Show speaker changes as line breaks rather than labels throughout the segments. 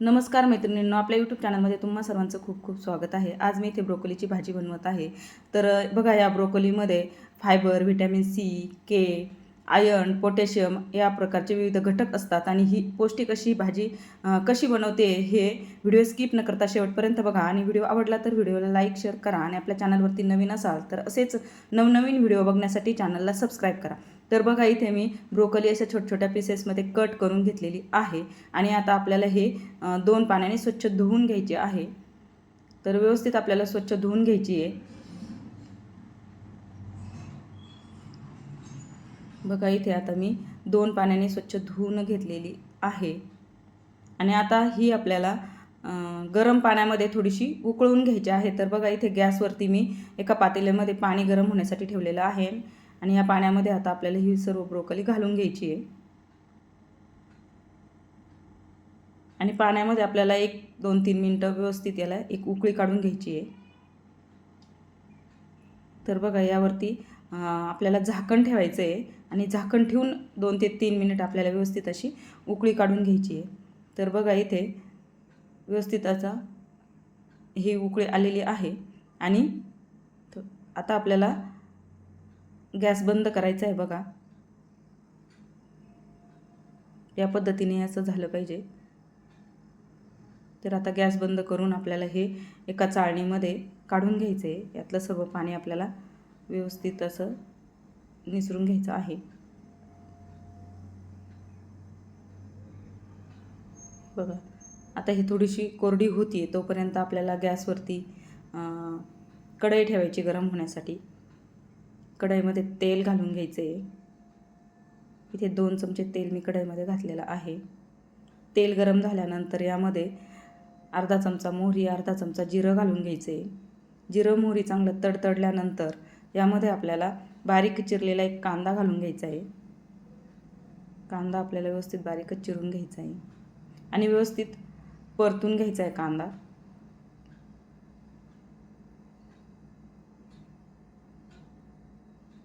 नमस्कार मैत्रिणींनो आपल्या यूट्यूब चॅनलमध्ये तुम्हा सर्वांचं खूप खूप स्वागत आहे. आज मी इथे ब्रोकोलीची भाजी बनवत आहे. तर बघा या ब्रोकोलीमध्ये fibre vitamin C K iron potassium या प्रकारचे विविध घटक असतात आणि ही पौष्टिक अशी भाजी कशी बनवते हे व्हिडिओ स्किप न करता शेवटपर्यंत बघा. आणि व्हिडिओ आवडला तर व्हिडिओला लाईक शेअर करा आणि आपल्या चॅनलवरती नवीन असाल तर असेच नवनवीन व्हिडिओ बघण्यासाठी चॅनलला सबस्क्राईब करा. तर बघा इथे मी ब्रोकली अशा छोट्या छोट्या पीसेसमध्ये कट करून घेतलेली आहे. आणि आता आपल्याला हे दोन पाण्याने स्वच्छ धुवून घ्यायचे आहे. तर व्यवस्थित आपल्याला स्वच्छ धुवून घ्यायची आहे. बघा इथे आता मी दोन पाण्याने स्वच्छ धुवून घेतलेली आहे. आणि आता ही आपल्याला गरम पाण्यामध्ये थोडीशी उकळून घ्यायची आहे. तर बघा इथे गॅसवरती मी एका पातेल्यामध्ये पाणी गरम होण्यासाठी ठेवलेलं आहे. आणि या पाण्यामध्ये आता आपल्याला ही सर्व ब्रोकली घालून घ्यायची आहे. आणि पाण्यामध्ये आपल्याला एक दोन तीन मिनटं व्यवस्थित याला एक उकळी काढून घ्यायची आहे. तर बघा यावरती आपल्याला झाकण ठेवायचं आहे. आणि झाकण ठेवून दोन ते तीन मिनिट आपल्याला व्यवस्थित अशी उकळी काढून घ्यायची आहे. तर बघा इथे व्यवस्थित असा ही उकळी आलेली आहे. आणि आता आपल्याला गॅस बंद करायचा आहे बघा. या पद्धतीने असं झालं पाहिजे. तर आता गॅस बंद करून आपल्याला हे एका चाळणीमध्ये काढून घ्यायचं. आहे यातलं सर्व पाणी आपल्याला व्यवस्थित असं निसरून घ्यायचं आहे. बघा आता ही थोडीशी कोरडी होती तोपर्यंत आपल्याला गॅसवरती कढई ठेवायची गरम होण्यासाठी. कढईमध्ये तेल घालून घ्यायचं. आहे इथे दोन चमचे तेल मी कढईमध्ये घातलेलं आहे. तेल गरम झाल्यानंतर यामध्ये अर्धा चमचा मोहरी अर्धा चमचा जिरं घालून घ्यायचं. आहे जिरं मोहरी चांगलं तडतडल्यानंतर यामध्ये आपल्याला बारीक चिरलेला एक कांदा घालून घ्यायचा आहे. कांदा आपल्याला व्यवस्थित बारीकच चिरून घ्यायचा आहे. आणि व्यवस्थित परतून घ्यायचा आहे कांदा.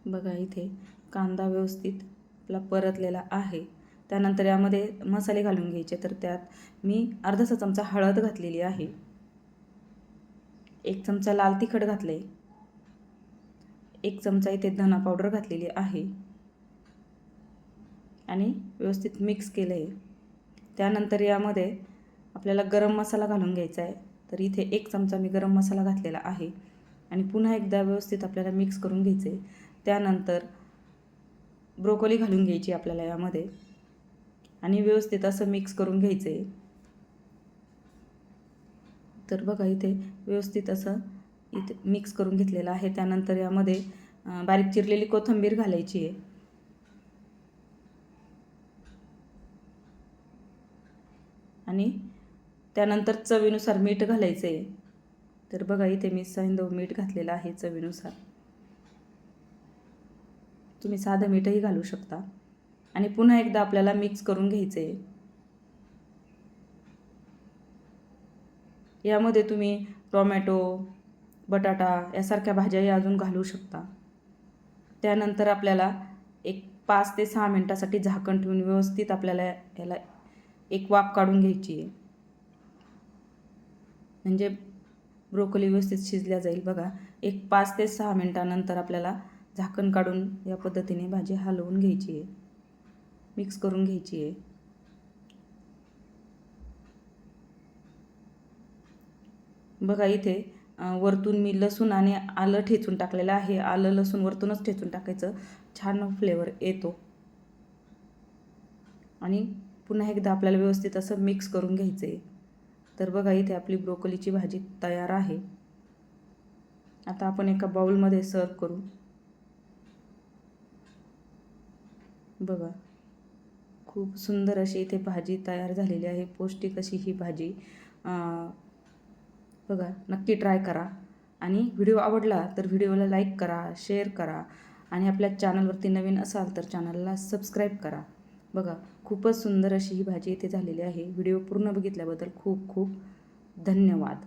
बघा इथे कांदा व्यवस्थित आपला परतलेला आहे. त्यानंतर यामध्ये मसाले घालून घ्यायचे. तर त्यात मी अर्धासा चमचा हळद घातलेली आहे. एक चमचा लाल तिखट घातले एक चमचा इथे धना पावडर घातलेली आहे. आणि व्यवस्थित मिक्स केलं आहे त्यानंतर यामध्ये आपल्याला गरम मसाला घालून घ्यायचा आहे. तर इथे एक चमचा मी गरम मसाला घातलेला आहे. आणि पुन्हा एकदा व्यवस्थित आपल्याला मिक्स करून घ्यायचं आहे त्यानंतर ब्रोकोली घालून घ्यायची आपल्याला यामध्ये. आणि व्यवस्थित असं मिक्स करून घ्यायचं आहे तर बघा इथे व्यवस्थित असं इथे मिक्स करून घेतलेलं आहे. त्यानंतर यामध्ये बारीक चिरलेली कोथिंबीर घालायची आहे. आणि त्यानंतर चवीनुसार मीठ घालायचं आहे तर बघा इथे मी सैंदव मीठ घातलेलं आहे चवीनुसार. तुम्ही साधं मीठही घालू शकता. आणि पुन्हा एकदा आपल्याला मिक्स करून घ्यायचं आहे यामध्ये तुम्ही टोमॅटो बटाटा यासारख्या भाज्याही अजून घालू शकता. त्यानंतर आपल्याला एक पाच ते सहा मिनटासाठी झाकण ठेवून व्यवस्थित आपल्याला याला एक वाफ काढून घ्यायची आहे. म्हणजे ब्रोकोली व्यवस्थित शिजल्या जाईल बघा. एक पाच ते सहा मिनटानंतर आपल्याला झाकण काढून या पद्धतीने भाजी हलवून घ्यायची आहे. मिक्स करून घ्यायची आहे. बघा इथे वरतून मी लसूण आणि आलं ठेचून टाकलेलं आहे. आलं लसूण वरतूनच ठेचून टाकायचं. छान फ्लेवर येतो. आणि पुन्हा एकदा आपल्याला व्यवस्थित असं मिक्स करून घ्यायचं आहे. तर बघा इथे आपली ब्रोकोलीची भाजी तयार आहे. आता आपण एका बाउलमध्ये सर्व करू. बघा. खूप सुंदर अशी इथे भाजी तयार झालेली आहे. पौष्टिक अशी ही भाजी. बघा नक्की ट्राय करा. आणि व्हिडिओ आवडला तर व्हिडिओला लाईक करा शेअर करा. आणि आपल्या चॅनलवरती नवीन असाल तर चॅनलला सबस्क्राईब करा. बघा खूपच सुंदर अशी ही भाजी इथे झालेली आहे. व्हिडिओ पूर्ण बघितल्याबद्दल खूप खूप धन्यवाद.